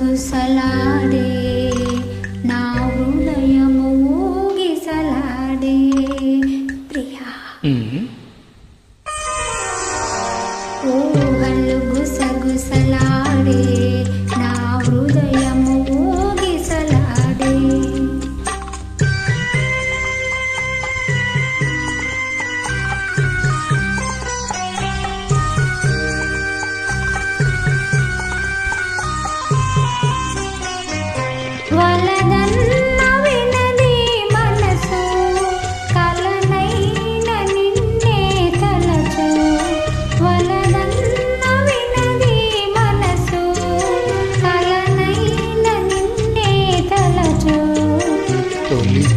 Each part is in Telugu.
गुसला ఊహలు గుసగుసలాడే నా హృదయము ఊగిసలాడే. వలదన్న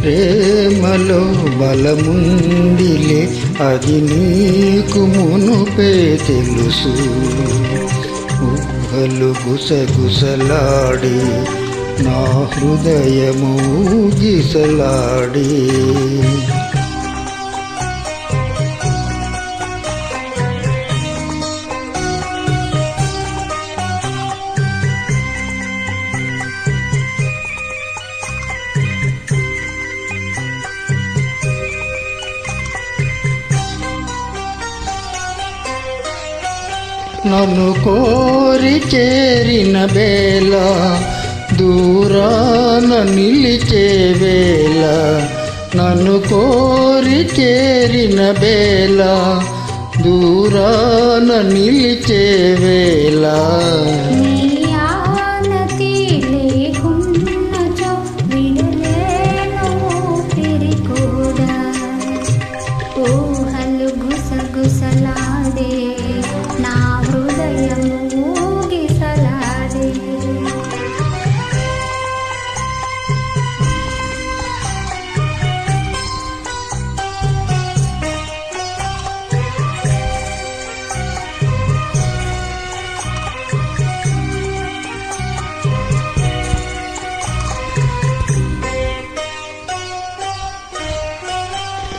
ప్రేమలో బలముందిలే అది నీకు మునుపే తెలుసు. ఊహలు గుసగుసలాడి నా హృదయము ఊగిసలాడి. నన్ను కోరి చేరిన వేళ దూరాన నిలిచే వేళ. నన్ను కోరి చేరిన వేళ దూరాన నిలిచే వేళ. గుసగుసలాడే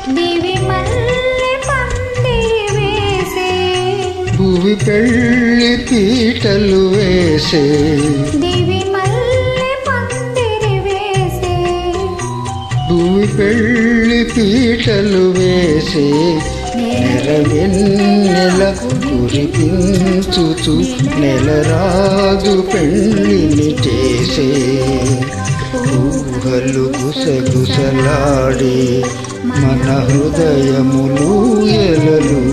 దివి మల్లె పందిరి వేసే. భూమి పెళ్ళి పీటలు వేసే. దివి మల్లె పందిరి వేసే. భూమి పెళ్ళి పీటలు వేసే. నెల కురిపించుచు నెలరాజు పెళ్ళిని చేసే. ఊహలు గుసగుసలాడి మన హృదయములు ఎలలు.